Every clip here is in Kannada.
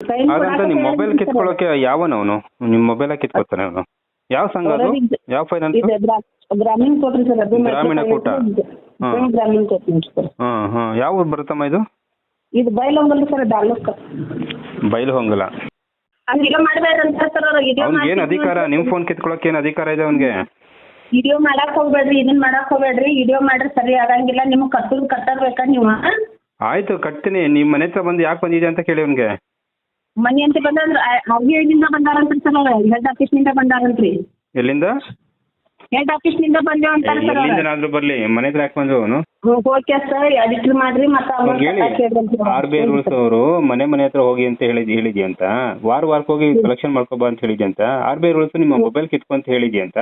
ಸೈನ್ ಅದಂತ ನಿಮ್ಮ ಮೊಬೈಲ್ ಕಿತ್ಕೊಳ್ಳೋಕೆ ಯಾವನವನು ನಿಮ್ಮ ಮೊಬೈಲ ಕಿತ್ಕೊತಾನೆ ಅವನು? ಯಾವ ಸಂಘ ಅದು? ಯಾವ ಫೈನಾನ್ಸ್ ಇದು ಗ್ರಾ- ಗ್ರಾಮೀಣ ಕೊಟ್ರಿ ಸರ್ ಅದು ಗ್ರಾಮೀಣ ಕೂಟ. ಹಾ. ಹ್ಮ್, ಗ್ರಾಮೀಣ ಕೋಟ್ ನೋಡಿ ಸರ್. ಹಾಂ ಹಾಂ. ಯಾವ ಊರು ಬರುತ್ತಮ್ಮ ಇದು? ಇದು ಬೈಲೊಂಗಲ್ ಸರ್ ತಾಲೂಕ್ ಬೈಲು ಹೊಂಗಲ ಹಂಗೆಲ್ಲ ಮಾಡ್ಬೇಡ್ರಿ ಅಂತ ಸರ್ ಅವ್ರು ವಿಡಿಯೋ ಅವ್ನಿಗೆ ಏನು ಅಧಿಕಾರ? ನಿಮ್ ಫೋನ್ ಕಿತ್ಕೊಳ್ಳೋಕೆ ಏನು ಅಧಿಕಾರ ಇದೆ ಅವ್ನಿಗೆ? ವಿಡಿಯೋ ಮಾಡಕ್ ಹೋಗ್ಬೇಡ್ರಿ ಇದನ್ನ ಮಾಡಕ್ ಹೋಗ್ಬೇಡ್ರಿ. ವಿಡಿಯೋ ಮಾಡ್ರಿ ಸರಿ ಆಗಂಗಿಲ್ಲ. ನಿಮ್ಗೆ ಕಟ್ಟೋದು ಕಟ್ಟಬೇಕಾ ನೀವು ಆಯ್ತು ಕಟ್ತೀನಿ. ನಿಮ್ ಮನೆ ಹತ್ರ ಬಂದು ಯಾಕೆ ಬಂದಿದೆ ಅಂತ ಕೇಳಿ ಅವನಿಗೆ. ಮನಿ ಅಂತ ಬಂದ್ರ ಅವ್ಗಿಂದ ಬಂದಾರಂತ್ರಿ ಸರ್ ಅವ್ರ. ಹೆಡ್ ಆಫೀಸ್ನಿಂದ ಬಂದಾರಂತ್ರಿ. ಎಲ್ಲಿಂದ? ಹೆಡ್ ಆಫೀಸ್ನಿಂದ ಬಂದೇವ್ ಅಂತಾರ ಸರ್ ಅವ್ರ. ಎಲ್ಲಿಂದನಾದ್ರೂ ಬರ್ಲಿ ಮನೆ ಹತ್ರ ಯಾಕೆ ಬಂದ್ರು ಅವನು ಓಕೆ ಸರ್ ಎಡಿಟ್ ಮಾಡ್ರಿ ಮತ್ತೆ ಅವ್ರಿಗೆ ಹೇಳಿ ಆರ್ ಬಿ ಐ ರೂಲ್ಸ್ ಅವರು ಮನೆ ಮನೆ ಹತ್ರ ಹೋಗಿ ಅಂತ ಹೇಳಿದ್ ಹೇಳಿದ್ಯ ಅಂತ? ವಾರ ವಾರಕ್ಕೆ ಹೋಗಿ ಕಲೆಕ್ಷನ್ ಮಾಡ್ಕೊಬಾ ಅಂತ ಹೇಳಿದ್ಯ ಅಂತ? ಆರ್ ಬಿ ಐ ರೂಲ್ಸ್ ನಿಮ್ಮ ಮೊಬೈಲ್ ಕಿತ್ಕೊಂತ ಹೇಳಿದ್ಯ ಅಂತ?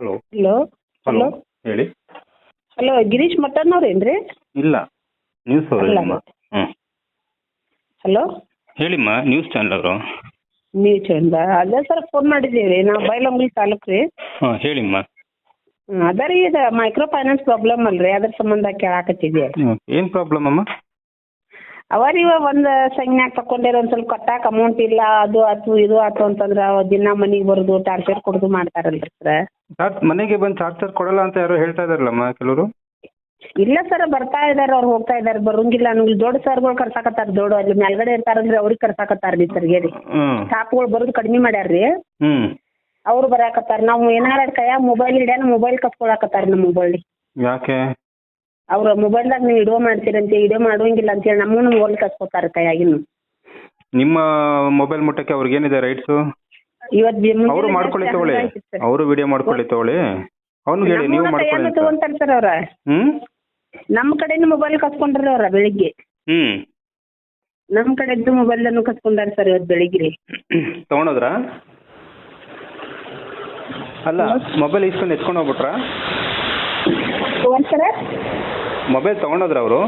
ಹಲೋ ಹಲೋ ಹಲೋ ಹೇಳಿ. ಹಲೋ ಗಿರೀಶ್ ಮಟನ್ ಅವ್ರೇನ್ರಿ ಇಲ್ಲ. ನ್ಯೂಸ್ ಅವರು ಅಲ್ಲ. ನಿಮ್ಮ ಹ್ಮ್. ಹಲೋ ಹೇಳಿಮ್ಮ ನ್ಯೂಸ್ ಚಾನಲ್ ಅವರು. ನೀವು ಚಂದ ಅದೇ ಸರ್ ಫೋನ್ ಮಾಡಿದ್ದೀವಿ ನಾವು ಬೈಲಂಗ್ಲಿ ತಾಲೂಕು ರೀ ಹಾಂ ಹೇಳಿಮ್ಮ. ಅದ ರೀ ಇದು ಮೈಕ್ರೋ ಫೈನಾನ್ಸ್ ಪ್ರಾಬ್ಲಮ್ ಅಲ್ರಿ. ಅದ್ರ ಸಂಬಂಧ ಕೇಳಾಕತ್ತಿದ್ದೀವಿ ಏನು ಪ್ರಾಬ್ಲಮ್ ಅಮ್ಮ? ಅವರಿ ಒಂದು ಸಂಜ್ಞಾಗ ತಕೊಂಡಿರೋ ಒಂದ್ ಸ್ವಲ್ಪ ಕಟ್ಟಾಕ ಅಮೌಂಟ್ ಇಲ್ಲ ಅದು ಆತು ಇದು ಆತು ಅಂತಂದ್ರ ದಿನ ಮನೆಗೆ ಬರೋದು ಟಾರ್ಚರ್ ಕೊಡೋದು ಮಾಡ್ತಾರಲ್ರಿ ಸರ್ ಚಾರ್ಜ್ ಮನೆಗೆ ಬಂದು ಚಾರ್ಜರ್ ಕೊಡಲ್ಲ ಅಂತ ಯಾರೋ ಹೇಳ್ತಾ ಇದಾರಲ್ಲಮ್ಮ ಕೆಲವರು? ಇಲ್ಲ ಸರ್ ಬರ್ತಾ ಇದಾರೆ ಅವ್ರು ಹೋಗ್ತಾ ಇದಾರೆ ಬರೋಂಗಿಲ್ಲ ಅನ್ನೋಂಗಿಲ್ಲ ದೊಡ್ಡ ಸರ್ಗಳು ಕರ್ಸಾಕತ್ತಾರ ದೊಡ್ಡ ಅಲ್ಲಿ ಮೇಲ್ಗಡೆ ಇರ್ತಾರಲ್ರಿ ಅವ್ರಿಗೆ ಕರ್ಸಾಕತ್ತಾರ ರೀ ಸರ್ಗೆ ರೀ. ಹ್ಮ್. ಸ್ಟಾಫ್ಗಳು ಬರೋದು ಕಡಿಮೆ ಮಾಡ್ಯಾರ್ರಿ ಹ್ಮ್. ಅವ್ರು ಬರಾಕತ್ತಾರ ನಾವು ಏನಾರ ಕೈಯಾಗ ಮೊಬೈಲ್ ಹಿಡ್ಯಾನ ಮೊಬೈಲ್ ಕಸ್ಕೊಳಕತ್ತಾರ ನಮ್ಮ ಮೊಬೈಲ್ ಯಾಕೆ? ಅವ್ರ ಮೊಬೈಲ್ದಾಗ ನೀವು ವಿಡಿಯೋ ಮಾಡ್ತೀರಂತೆ ವಿಡಿಯೋ ಮಾಡುವಂಗಿಲ್ಲ ಅಂತೇಳಿ ನಮ್ಮನ್ನು ಮೊಬೈಲ್ ಕಸ್ಕೊತಾರ ಕೈಯಾಗಿನ್ನು ನಿಮ್ಮ ಮೊಬೈಲ್ ಮುಟ್ಟಕ್ಕೆ ಅವ್ರಿಗೆ ಏನಿದೆ ರೈಟ್ಸು ಇವತ್ ಬಿ- ಮುಂಜಾನೆ ಅವರು ಮಾಡ್ಕೊಳ್ಳಿ ತಗೊಳ್ಳಿ. ಅವರು ವಿಡಿಯೋ ಮಾಡ್ಕೊಳ್ಳಿ ತಗೊಳ್ಳಿ. ಅವ್ನಿಗೆ ಹೇಳಿ ನೀವು ಮಾಡ್ಕೊಳ್ಳಿ ತಗೊಂತಾರೆ ಸರ್ ಅವ್ರ. ಹ್ಮ್? ನಮ್ಮ ಕಡೆನೂ ಮೊಬೈಲ್ ಕಸ್ಕೊಂಡ್ರಿ ಅವ್ರ ಬೆಳಿಗ್ಗೆ. ಹ್ಮ್. ನಮ್ಮ ಕಡೆದ್ದು ಮೊಬೈಲ್ ಅನ್ನು ಕಸ್ಕೊಂಡಾರ ಸರ್ ಇವತ್ತು ಬೆಳಿಗ್ಗೆ. ರೀ ತಗೊಂಡೋದ್ರಾ? ಅಲ್ಲ ಮೊಬೈಲ್ ಇಸ್ಕೊಂಡು ಎತ್ಕೊಂಡು ಹೋಗ್ಬಿಟ್ರಾ? ಸರ್? ಮೊಬೈಲ್ ತಗೊಂಡೋದ್ರ ಅವರು?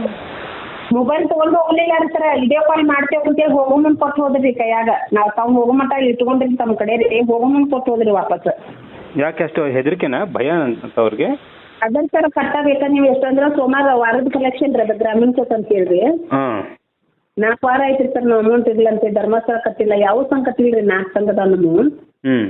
ಮೊಬೈಲ್ ತಗೊಂಡು ಹೋಗ್ಲಿಲ್ಲ ಸರ್. ವಿಡಿಯೋ ಕಾಲ್ ಮಾಡ್ತೇವೆ ಅಂತೇಳಿ ಹೋಗೋ ಮುಂದ್ ಕೊಟ್ಟು ಹೋದ್ರಿ ಕೈಯಾಗ ನಾವು ತಾವ್ ಹೋಗೋ ಮಟ್ಟ ಇಟ್ಕೊಂಡ್ರಿ ತಮ್ಮ ಕಡೆ ರೀ. ಹೋಗೋ ಮುಂದ್ ಕೊಟ್ಟು ಹೋದ್ರಿ ವಾಪಸ್. ಯಾಕೆ ಅಷ್ಟು ಹೆದರಿಕೆನಾ ಭಯ ಅಂತ ಅವ್ರಿಗೆ? ಅದನ್ ಸರ್ ಕಟ್ಟಬೇಕ ನೀವು ಎಷ್ಟಂದ್ರ ಸೋಮವಾರ ವಾರದ ಕಲೆಕ್ಷನ್ ರೀ ಅದ ಗ್ರಾಮೀಣ ಚೆಕ್ ಅಂತ ಹೇಳ್ರಿ. ನಾಕ್ ನಾಲ್ಕು ವಾರ ಐತ್ರಿ ಸರ್ ನಾವು ಅಮೌಂಟ್ ಇಲ್ಲ ಅಂತ ಧರ್ಮಸ್ಥಳ ಕಟ್ಟಿಲ್ಲ. ಯಾವ ಸಂಘ ಕಟ್ಟಿಲ್ರಿ ನಾಲ್ಕು ಸಂಘದ ನಮ್ಮ ಹ್ಮ್.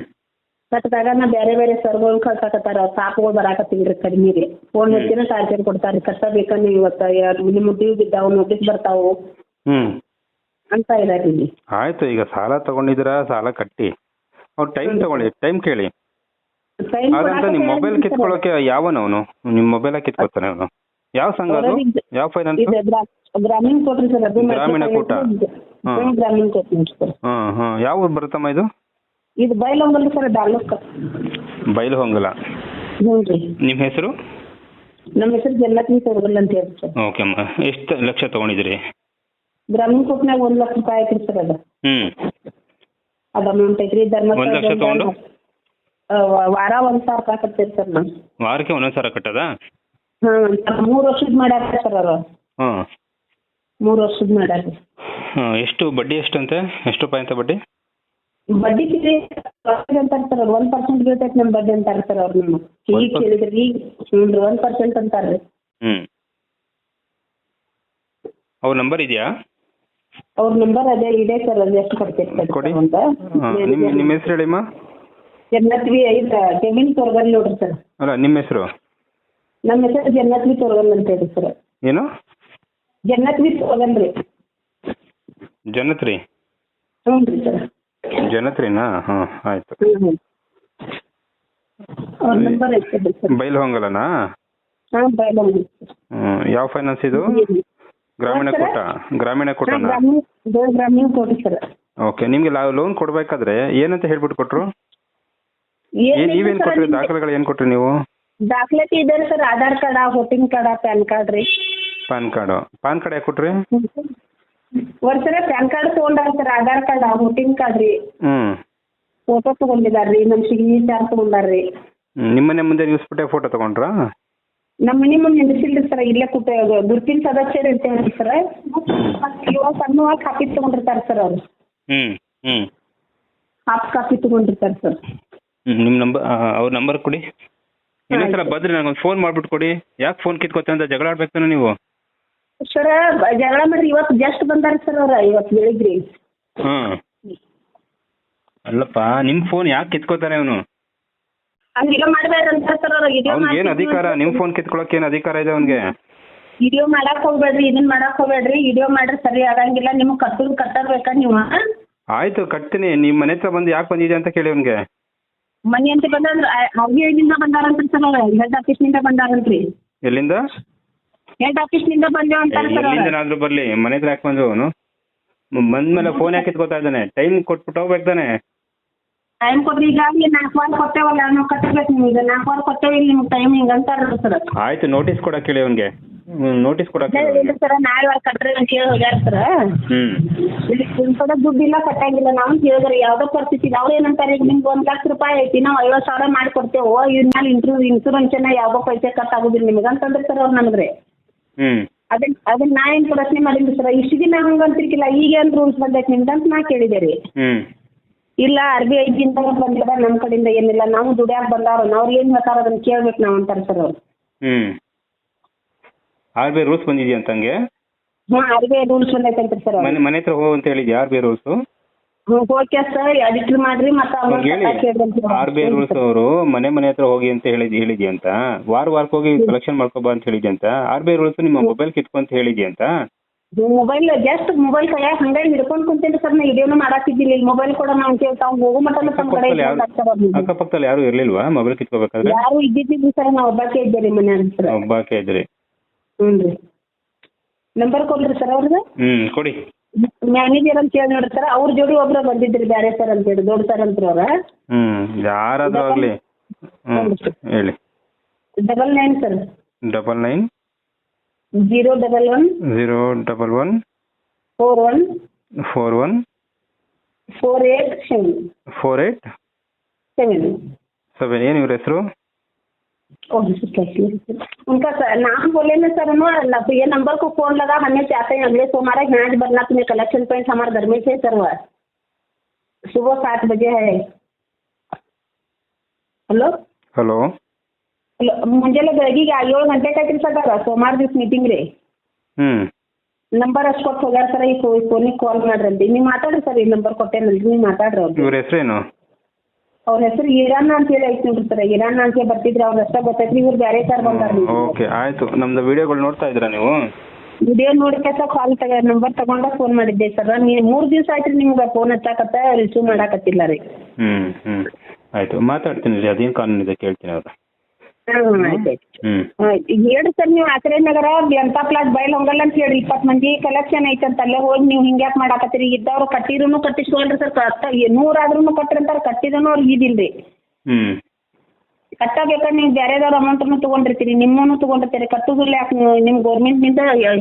ಕಟ್ಟಿದಾಗ ನಾ ಬೇರೆ ಬೇರೆ ಸರ್ಗಳು ಕಳ್ಸಾಕತ್ತಾರ ಸಾಪುಗಳು ಬರಾಕತ್ತಿಲ್ರಿ ಕಡಿಮೆ ರೀ. ಫೋನ್ ಹಚ್ಚಿನ ಚಾರ್ಜರ್ ಕೊಡ್ತಾರಿ ಕಟ್ಟಬೇಕಾ ಇವತ್ತ ನಿಮ್ಮ ಡ್ಯೂ ಬಿದ್ದಾವು ನೋಟಿಸ್ ಬರ್ತಾವು. ಹ್ಮ್. ಅಂತ ಇದಾರೆ ಇಲ್ಲಿ. ಆಯ್ತು ಈಗ ಸಾಲ ತಗೊಂಡಿದ್ರ ಸಾಲ ಕಟ್ಟಿ. ಅವ್ರು ಟೈಮ್ ತಗೊಳ್ಳಿ ಟೈಮ್ ಕೇಳಿ. ನಿಮ್ ಅದಂತ ಮೊಬೈಲ್. ಕಿತ್ಕೊಳ್ಳೋಕೆ ಯಾವನವನು ನಿಮ್ಮ ಮೊಬೈಲ ಕಿತ್ಕೊತಾನೆ ಅವನು? ಯಾವ ಸಂಘ ಅದು? ಯಾವ ಫೈನಾನ್ಸ್ ಗ್ರಾಮೀಣ ಕೂಟ. ಗ್ರಾಮೀಣ ಕೂಟ. ಹ್ಮ್, ಹಾಂ ಹಾಂ. ಯಾವ ಊರು ಬರುತ್ತಮ್ಮ ಇದು? ಇದು ಬೈಲೊಂಗಲ್ ಸರ್ ತಾಲೂಕು ಬೈಲು ಹೊಂಗಲ ಹ್ಞೂ ರೀ. ನಿಮ್ಮ ಹೆಸರು? ನಮ್ಮ ಹೆಸರು ಜನ್ನತ್ನಿ ತೋರ್ಗಲ್ ಅಂತ ಹೇಳಿ ಸರ್. ಓಕೆ ಅಮ್ಮ ಎಷ್ಟು ಲಕ್ಷ ತಗೊಂಡಿದ್ದೀರಿ? ಗ್ರಾಮೀಣ ಕೋಟ್ನಾಗ ಒಂದ್ ಲಕ್ಷ ರೂಪಾಯಿ ಐತ್ರಿ ಸರ್ ಅದು. ಹ್ಮ್. ಅದ ಅಮೌಂಟ್ ಐತ್ರಿ. ಧರ್ಮ ಒಂದ್ ಲಕ್ಷ ತಗೊಂಡು? ವಾರ ಒಂದ್ ಸಾವಿರ ರೂಪಾಯಿ ಕಟ್ತೀರಿ ಸರ್ ನಾವು ವಾರಕ್ಕೆ ಒಂದೊಂದು ಸಾವಿರ ಕಟ್ಟದ? ಹಾಂ ಮೂರು ವರ್ಷದ ಮಾಡ್ಯಾರ ಸರ್ ಅವರು ಹಾಂ ಮೂರು ವರ್ಷದ ಮಾಡ್ಯಾರ ಹ್ಮ್ ಎಷ್ಟು ಬಡ್ಡಿ ಎಷ್ಟಂತೆ? ಎಷ್ಟು ರೂಪಾಯಿ ಅಂತ ಬಡ್ಡಿ? ಬಡ್ಡಿ ಅಂತ ಅಂತಾರೆ ಸರ್ ಅವ್ರು ಒನ್ ಪರ್ಸೆಂಟ್ ಬೀಳ್ತೈತೆ ನಮ್ಮ ಬಡ್ಡಿ ಅಂತ ಸರ್ ಅವ್ರು ನಮ್ಮ ಈಗ ಕೇಳಿದ್ರಿ ಈಗ ಹ್ಞೂ ರೀ ಒನ್ ಪರ್ಸೆಂಟ್ ಅಂತಾರೆ. ರೀ ಹ್ಞೂ ಅವ್ರ ನಂಬರ್ ಇದೆಯಾ? ಅವ್ರ ನಂಬರ್ ಅದೇ ಇದೆ ಸರ್ ಅದು ಎಷ್ಟು ಕೊಡ್ತೀರಿ ಸರ್ ಕೊಡಿ. ಅಂತ. ಹಾಂ ನಿಮ್ಮ ನಿಮ್ಮ ಹೆಸರು ಹೇಳಿಮ್ಮ. ಜನ್ನತ್ವಿ ಐದು ತೋರ್ಗಲ್ ನೋಡ್ರಿ ಸರ್. ಅಲ್ಲ ನಿಮ್ಮ ಹೆಸರು? ನಮ್ಮ ಹೆಸರು ಜನ್ನತ್ವಿ ತೋರ್ಗಲ್ ಅಂತ ಹೇಳಿ ಸರ್. ಏನು? ಜನ್ನತ್ವಿ ತೋರ್ಗಲ್ ರೀ. ಜನತ್ರಿ. ಹ್ಞೂ ರೀ ಸರ್. ಜನತ್ರಿನಾ? ಹಾಂ ಆಯ್ತು. ಹ್ಞೂ ಹ್ಞೂ ಅವ್ರ ನಂಬರ್ ಐತೆ ಸರ್. ಬೈಲು ಹಾಂ ಯಾವ ಫೈನಾನ್ಸ್ ಇದು? ಗ್ರಾಮೀಣ? ಕೂಟ ಗ್ರಾಮೀಣ ಕೂಟನಾ? ಗ್ರಾಮೀಣ ಗ್ರಾಮೀಣ ಕೋಟಿ ಸರ್. ಓಕೆ ನಿಮಗೆ ಲೋನ್ ಕೊಡಬೇಕಾದ್ರೆ ಏನಂತ ಹೇಳ್ಬಿಟ್ಟು ಕೊಟ್ರು? ನೀವೇನ್ ಏನ್ ನೀವೇನು ಕೊಟ್ರಿ ದಾಖಲೆಗಳು ಏನು ಕೊಟ್ರಿ ನೀವು? ದಾಖಲಾತಿ ಇದೆ sir Aadhaar card voting card PAN card ರೀ. PAN card. ಪಾನ್ ಕಾರ್ಡ್ ಯಾಕೆ ಕೊಟ್ರಿ? ಒಂದ್ ಸಲ ಪ್ಯಾನ್ ಕಾರ್ಡ್ ತಗೊಂಡಾರ sir Aadhaar card voting card ರೀ. ಫೋಟೋ ತಗೊಂಡಿದಾರ್ರಿ ನಮ್ ಸಿಗ್ನೇಚರ್ ತಗೊಂಡಾರ್ರಿ ನಿಮ್ಮನೆ ಮುಂದೆ ನಿಲ್ಲಿಸ್ಬಿಟ್ಟೆ ಫೋಟೋ ತಗೊಂಡ್ರಾ? ನಮ್ಮ ಮನೆ ಮುಂದೆ ನಿಂದಿಸಿಲ್ರಿ ಸರ್ ಇಲ್ಲೇ ಗುರ್ತಿನ ಗುರುತಿನ ಸದಸ್ಯರು ಇರ್ತೇವ್ರಿ ಸರ್. ಇವಾಗ ಸಣ್ಣವಾ ಕಾಪಿ ತಗೊಂಡಿರ್ತಾರೆ ಸರ್ ಅವ್ರು. ಹ್ಮ್ ಹ್ಮ್. ಹಾಫ್ ಕಾಪಿ ತಗೊಂಡಿರ್ತಾರೆ ಸರ್. ನಿಮ್ಮ ನಂಬರ್ ಅವ್ರ ನಂಬರ್ ಕೊಡಿ. ಇನ್ನೊಂದ್ಸಲ ಬಂದ್ರೆ ನನಗೊಂದು ಫೋನ್ ಮಾಡ್ಬಿಟ್ಟು ಕೊಡಿ. ಯಾಕೆ ಫೋನ್ ಕಿತ್ಕೊತೀವಿ ಅಂತ ಜಗಳ ಆಡ್ಬೇಕು ನೀವು? ಸರ್ ಜಗಳ ಮಾಡ್ರಿ ಇವತ್ತು ಜಸ್ಟ್ ಬಂದಾರ ಸರ್ ಅವ್ರ ಇವತ್ತು ಬೆಳಿಗ್ರಿ ಹ್ಮ್. ಅಲ್ಲಪ್ಪ ನಿಮ್ ಫೋನ್ ಯಾಕೆ ಕಿತ್ಕೋತಾನೆ ಅವನು? ಹಂಗೆಲ್ಲ ಮಾಡ್ಬೇಡ್ರಿ ಅಂತ ಸರ್ ಅವ್ರ ಏನ್ ಅಧಿಕಾರ? ನಿಮ್ ಫೋನ್ ಕಿತ್ಕೊಳಕ್ ಏನ್ ಅಧಿಕಾರ ಇದೆ ಅವನ್ಗೆ? ವಿಡಿಯೋ ಮಾಡಕ್ ಹೋಗ್ಬೇಡ್ರಿ ಇದನ್ ಮಾಡಕ್ ಹೋಗ್ಬೇಡ್ರಿ ವಿಡಿಯೋ ಮಾಡ್ರಿ ಸರಿ ಆಗಂಗಿಲ್ಲ ನಿಮ್ಗೆ ಕಟ್ಟೋದು ಕಟ್ಟಬೇಕಾ ನೀವು ಆಯ್ತು ಕಟ್ತೀನಿ. ನಿಮ್ ಮನೆ ಹತ್ರ ಬಂದು ಯಾಕೆ ಬಂದಿದೆ ಅಂತ ಕೇಳಿ ಅವನ್ಗೆ. ಮನೆ ಅಂತ ಬಂದ್ರ ಅವ್ರಿಗೆ ಬಂದಾರಂತ್ರಿ ಸರ್ ಅವ್ರ? ಹೆಡ್ ಆಫೀಸ್ನಿಂದ ಬಂದಾರಂತ್ರಿ? ಎಲ್ಲಿಂದ? ಹೆಡ್ ಆಫೀಸ್ನಿಂದ ಬಂದೇವ್ ಅಂತಾರ ಸರ್ ಅವ್ರ? ಎಲ್ಲಿಂದನಾದ್ರೂ ಬರಲಿ ಮನೆ ಹತ್ರ ಯಾಕೆ ಬಂದ್ರು ಅವನು? ಬಂದ್ಮೇಲೆ ಫೋನ್ ಯಾಕೆ ಕಿತ್ಕೋತಾ ಇದ್ದಾನೆ? ಟೈಮ್ ಕೊಟ್ಬಿಟ್ಟು ಹೋಗ್ಬೇಕು ತಾನೆ. ಟೈಮ್ ಕೊಟ್ರಿ ಈಗಾಗಲೇ ನಾಲ್ಕು ವಾರ ಕೊಟ್ಟೇವಲ್ಲ ನಾವು ಕಟ್ಟಬೇಕು ನಿಮ್ಗೆ ನಾಲ್ಕು ವಾರ ಕೊಟ್ಟೇವಿ ಇಲ್ಲಿ ನಿಮ್ಗೆ ಟೈಮ್ ಹಿಂಗೆ ಅಂತಾರ ಸರ್ ಆಯ್ತು ನೋಟಿಸ್ ಕೊಡಕ್ ಹೇಳಿ ಅವನ್ಗೆ. ನೋಟಿಸ್ ಕೊಡಕ್ ಹೇಳಿ ಇಲ್ಲ ಸರ್ ನಾಳೆ ವಾರ ಕಟ್ರಿ ಅಂತ ಹೇಳಿ ಹೋಗ್ಯಾರ ಸರ್. ಹ್ಮ್. ಇಲ್ಲಿ ನಿಮ್ ಕಡೆ ದುಡ್ಡಿಲ್ಲ ಕಟ್ಟಂಗಿಲ್ಲ. ನಾವು ಕೇಳಿದ್ರೆ ಯಾವ್ದೋ ಪರಿಸ್ಥಿತಿ. ಅವ್ರು ಏನಂತಾರೆ ಈಗ ನಿಮ್ಗೆ ಒಂದ್ ಲಕ್ಷ ರೂಪಾಯಿ ಐತಿ ನಾವು ಐವತ್ತು ಸಾವಿರ ಮಾಡಿ ಕೊಡ್ತೇವೆ ಇದ್ರ ಮೇಲೆ ಇಂಟ್ರೂ ಇನ್ಸೂರೆನ್ಸ್ ಯಾವ್ದೋ ಪೈಸೆ ಕಟ್ ಆಗುದಿಲ್ಲ ನಿಮ್ಗೆ ಅಂತಂದ್ರೆ ಸರ್ ಅವ್ರು ನಮ್ಗೆ ಹ್ಞೂ ಅದನ್ನ ಅದನ್ನ ನಾ ಏನ್ ಪ್ರಶ್ನೆ ಮಾಡಿದ್ರಿ ಸರ್ ಇಷ್ಟು ದಿನ ಹಂಗಂತಿರ್ಕಿಲ್ಲ ಈಗ ಏನು ರೂಲ್ಸ್ ಬಂದೈತೆ ನಿಮ್ದು ಅಂತ ನಾ ಕೇಳಿದೆ ರೀ. ಹ್ಞೂ ಇಲ್ಲ ಆರ್ ಬಿ ಐದಿಂದ ಬಂದಿಲ್ಲ ನಮ್ಮ ಕಡೆಯಿಂದ ಏನಿಲ್ಲ ನಾವು ದುಡ್ಯಾಕ ಬಂದಾರ ಅವ್ರು ಏನ್ ಹೇಳ್ತಾರ ಅದನ್ನ ಕೇಳ್ಬೇಕು ನಾವು ಅಂತಾರೆ ಸರ್ ಅವ್ರು. ಹ್ಮ್. ಆರ್ ಬಿ ರೂಲ್ಸ್ ಬಂದಿದ್ಯಾ ಅಂತಂಗೆ? ಹ್ಞೂ ಆರ್ ಬಿ ಐ ರೂಲ್ಸ್ ಬಂದೈತೆ ಸರ್ ಅವ್ರು. ಮನೆ ಮನೆ ಹತ್ರ ಹೋಗು ಅಂತ ಹೇಳಿದ್ಯಾ R B rules okay sir editor ಮಾಡ್ರಿ ಮತ್ತೆ ಅವ್ರಿಗೆ ಹೇಳಿ. ಆರ್ ಬಿ ಐ ರೂಲ್ಸ್ ಅವರು ಮನೆ ಮನೆ ಹತ್ರ ಹೋಗಿ ಅಂತ ಹೇಳಿದ್ ಹೇಳಿದ್ಯ ಅಂತ? ವಾರ ವಾರಕ್ಕೆ ಹೋಗಿ ಕಲೆಕ್ಷನ್ ಮಾಡ್ಕೋಬಾ ಅಂತ ಹೇಳಿದ್ಯ ಅಂತ? ಆರ್ ಬಿ ಐ ರೂಲ್ಸ್ ನಿಮ್ಮ ಮೊಬೈಲ್ ಹೇಳಿದ್ಯ ಅಂತ? ಮೊಬೈಲ್ ಜಸ್ಟ್ ಮೊಬೈಲ್ ಕೈಯಾಗ ಹಂಗೆ ಹಿಡ್ಕೊಂಡ್ ಕುಂತೇನಿ ಸರ್ ನಾ ಇದೇನು ಮಾಡಾತಿದ್ದಿಲ್ಲ ಈಗ ಮೊಬೈಲ್ ಕೂಡ ನಾವು ಕೇಳ್ತಾವ್ ಹೋಗೋ ಮತ್ತೆ ತಮ್ಮ ಕಡೆ ಅಕ್ಕಪಕ್ಕದಲ್ಲಿ ಯಾರು ಇರ್ಲಿಲ್ವಾ ಮೊಬೈಲ್ ಕಿತ್ಕೋಬೇಕಾದ್ರೆ? ಯಾರು ಇದ್ದಿದ್ದಿಲ್ಲ ಸರ್ ನಾವು ಒಬ್ಬಾಕೆ ಇದ್ದೇರಿ ಮನೆ ಸರ್ ಒಬ್ಬಾಕೆ ಇದ್ರಿ. ಹ್ಞೂ ರೀ. ನಂಬರ್ ಕೊಡ್ರಿ ಸರ್ ಅವ್ರದ್ದು ಹ್ಮ್ ಕೊಡಿ. ಮ್ಯಾನೇಜರ್ ಅಂತ ಹೇಳಿ ನೋಡ್ತಾರ ಅವ್ರ ಜೋಡಿ ಒಬ್ರ ಬಂದಿದ್ರಿ ಬ್ಯಾರೆ ಸರ್ ಅಂತ ಹೇಳಿ ದೊಡ್ಡ ಸರ್ ಅಂತ ಅವ್ರ. ಹ್ಮ್ ಆಗ್ಲಿ. ಹೇಳಿ. Double nine sir double nine zero double one zero double one four one four one four eight seven four eight seven seven ಏನು ಇವ್ರ ಹೆಸರು? उनका सर, नाम बोले ना सर ना न- ये नंबर को फोन लगा हमें चाहते हैं अगले सोमवार यहाँ भरना तुम्हें कलेक्शन पॉइंट हमारे घर में से सर हुआ सुबह सात बजे है ಹಲೋ ಹಲೋ ಹಲೋ ಮುಂಜಾನೆ ಬೆಳಗ್ಗೆ ಏಳು ಗಂಟೆಗೆ ಐತ್ರಿ ಸರ್ ಸೋಮವಾರ ದಿವಸ ಮೀಟಿಂಗ್ ರೀ ಹ್ಮ್ ನಂಬರ್ ಅಷ್ಟು ಕೊಟ್ಟು ಹೋಗ್ಯಾರ ಸರ್ ಈ ಫೋನಿಗೆ ಕಾಲ್ ಮಾಡ್ರಿ ನೀವು ಮಾತಾಡ್ರಿ ಸರ್ ಈ ನಂಬರ್ ಕೊಟ್ಟೇನಲ್ರಿ ನೀವು ಮಾತಾಡ್ರಿ ಅವ್ರು ಇವ್ರ ಹೆಸರೇನು ಅವ್ರ ಹೆಸರು ಇರಾನ್ ಅಂತ ಹೇಳಿ ಐತಿ ನೋಡ್ರಿ ಸರ್ ಇರಾನ್ ಅಂತ ಹೇಳಿ ಬರ್ತಿದ್ರಿ ಅವ್ರ ಅಷ್ಟ ಗೊತ್ತೈತ್ರಿ ಇವ್ರು ಬೇರೆ ಸರ್ ಬಂದಾರ್ರಿ ಓಕೆ ಆಯ್ತು. ನಮ್ದು ವಿಡಿಯೋಗಳು ನೋಡ್ತಾ ಇದ್ದೀರಾ ನೀವು? ವಿಡಿಯೋ ನೋಡಿಕ ಕಾಲ್ ತಗ ನಂಬರ್ ತಗೊಂಡ ಫೋನ್ ಮಾಡಿದ್ದೆ ಸರ್ ನೀವು ಮೂರ್ ದಿವಸ ಆಯ್ತು ನಿಮಗೆ ನಿಮ್ಗೆ ಫೋನ್ ಹಚ್ಚಾಕತ್ತ ರಿಸೀವ್ ಮಾಡಾಕತ್ತಿಲ್ಲ ರೀ. ಹ್ಮ್ ಹ್ಮ್. ಆಯ್ತು ಮಾತಾಡ್ತೀನಿ ರೀ ಅದೇನ್ ಕಾನೂನು ಇದೆ ಕೇಳ್ತೀನಿ ಅವ್ರ ಹಾಂ ಆಯ್ತು ಆಯ್ತು ಈಗ ಹೇಳ್ರಿ ಸರ್ ನೀವು ಆಕರೆ ನಗರ ಜನತಾ ಪ್ಲಾಟ್ ಬಯಲ್ ಹೋಗಲ್ಲ ಅಂತ ಹೇಳ್ರಿ. ಇಪ್ಪತ್ತು ಮಂದಿ ಕಲೆಕ್ಷನ್ ಐತಂತ ಅಲ್ಲೇ ಹೋಗಿ ನೀವು ಹಿಂಗ್ಯಾಕ್ ಮಾಡಾಕತ್ತೀರಿ? ಇದ್ದವ್ರು ಕಟ್ಟಿದ್ರು ಕಟ್ಟಿಸ್ಕೊಳ್ರಿ ಸರ್. ನೂರಾದ್ರೂ ಅಂತಾರೆ ಕಟ್ಟಿದನು ಅವ್ರಿಗೆ ಇದಿಲ್ರಿ. ಹ್ಮ್. ಕಟ್ಟಬೇಕಾದ್ರೆ ನೀವು ಬೇರೆದವ್ರ ಅಮೌಂಟನ್ನು ತಗೊಂಡಿರ್ತೀರಿ ನಿಮ್ಮನ್ನು ತೊಗೊಂಡಿರ್ತೀರಿ. ಕಟ್ಟುದಿಲ್ಲ ಯಾಕೆ ನೀವು ನಿಮ್ಮ ಗೌರ್ಮೆಂಟ್ನಿಂದ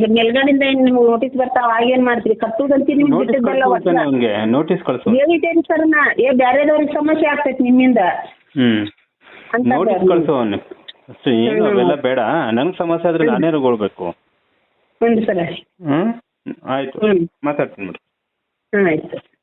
ಮೇಲ್ಗಡೆಯಿಂದ ಏನು ನಿಮ್ಗೆ ನೋಟಿಸ್ ಬರ್ತಾವ ಏನ್ ಮಾಡ್ತೀರಿ? ಕಟ್ಟುದಂತ ನಿಮ್ಗೆ ಬಿಟ್ಟಿದ್ದಲ್ಲ ನೋಟಿಸ್ ಕಳ್ಸು ಹೇಳಿದ್ದೇನೆ ಸರ್ ನಾ. ಏ ಬೇರೆದವ್ರಿಗೆ ಸಮಸ್ಯೆ ಆಗ್ತೈತಿ ನಿಮ್ಮಿಂದ. ಹ್ಮ್. ಅಂತ ನೋಟಿಸ್ ಕಳ್ಸು ಅವನು. ಅಷ್ಟು ಏನು ಅವೆಲ್ಲ ಬೇಡ. ನನಗೆ ಸಮಸ್ಯೆ ಆದ್ರೆ ನಾನೇ ರೊಗೊಳ್ಬೇಕು ಹ್ಮ್ ಆಯ್ತು. ಮಾತಾಡ್ತೀನಿ ಬಿಡಿ. ಆಯ್ತು.